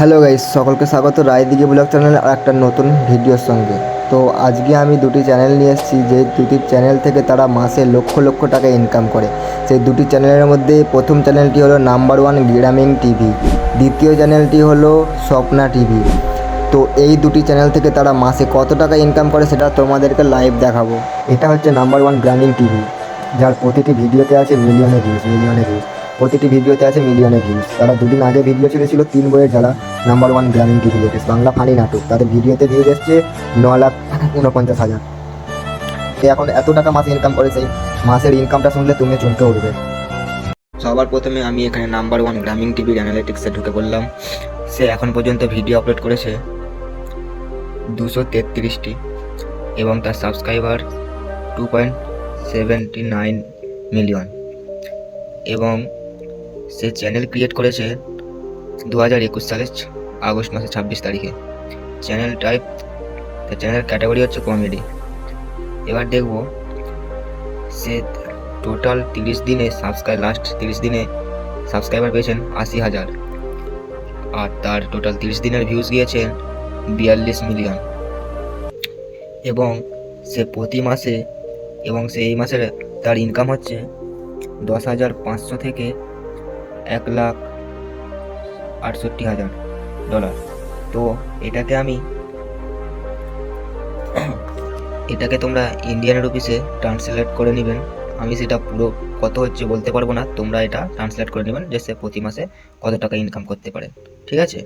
Hello guys, সকলকে স্বাগত Raidighi blog channel আর একটা নতুন ভিডিওর সঙ্গে। তো আজকে আমি দুটি চ্যানেল নিয়ে এসেছি, যে দুটি চ্যানেল থেকে তারা মাসে লক্ষ লক্ষ টাকা ইনকাম করে। সেই দুটি চ্যানেলের মধ্যে প্রথম চ্যানেলটি হলো নাম্বার ওয়ান গ্রামীণ টিভি দ্বিতীয় চ্যানেলটি হলো স্বপ্না টিভি তো এই দুটি চ্যানেল থেকে তারা মাসে কত টাকা ইনকাম করে সেটা তোমাদেরকে লাইভ দেখাবো। এটা হচ্ছে নাম্বার ওয়ান গ্রামীণ টিভি যার প্রতিটি ভিডিওতে আছে মিলিয়নে ভিউজ মিলিয়নে ভিউজ প্রতিটি ভিডিওতে আছে মিলিয়নে ভিউজ তারা দুদিন আগে ভিডিও ছেড়েছিল তিন বইয়ের যারা number one Grameen TV latest Bangla funny নাটক। তাদের ভিডিওতে ভিউজ এসছে ন লাখ উনপঞ্চাশ হাজার। সে এখন এত টাকা মাসে ইনকাম করে, সেই মাসের ইনকামটা শুনলে তুমি চমকে উঠবে। সবার প্রথমে আমি এখানে নাম্বার ওয়ান গ্রামীণ টিভির অ্যানালিটিক্সে ঢুকে পড়লাম। সে এখন পর্যন্ত ভিডিও আপলোড করেছে দুশো তেত্রিশটি এবং তার subscriber two point seventy nine million এবং সে চ্যানেল ক্রিয়েট করেছে দু হাজার একুশ সালের আগস্ট মাসের ছাব্বিশ তারিখে। চ্যানেল টাইপ তার চ্যানেল ক্যাটাগরি হচ্ছে কমেডি এবার দেখব সে টোটাল তিরিশ দিনে সাবস্ক্রাইব লাস্ট তিরিশ দিনে সাবস্ক্রাইবার পেয়েছেন আশি হাজার। আর তার টোটাল তিরিশ দিনের ভিউজ গিয়েছে বিয়াল্লিশ মিলিয়ন এবং সে প্রতি মাসে, এবং সে এই মাসের তার ইনকাম হচ্ছে দশ হাজার পাঁচশো থেকে এক লাখ আটষট্টি হাজার ডলার। তো এটাকে আমি এটাকে তোমরা ইন্ডিয়ান রুপিসে ট্রান্সলেট করে নেবেন। আমি সেটা পুরো কত হচ্ছে বলতে পারব না। তোমরা এটা ট্রান্সলেট করে নেবেন যে সে প্রতি মাসে কত টাকা ইনকাম করতে পারে। ঠিক আছে?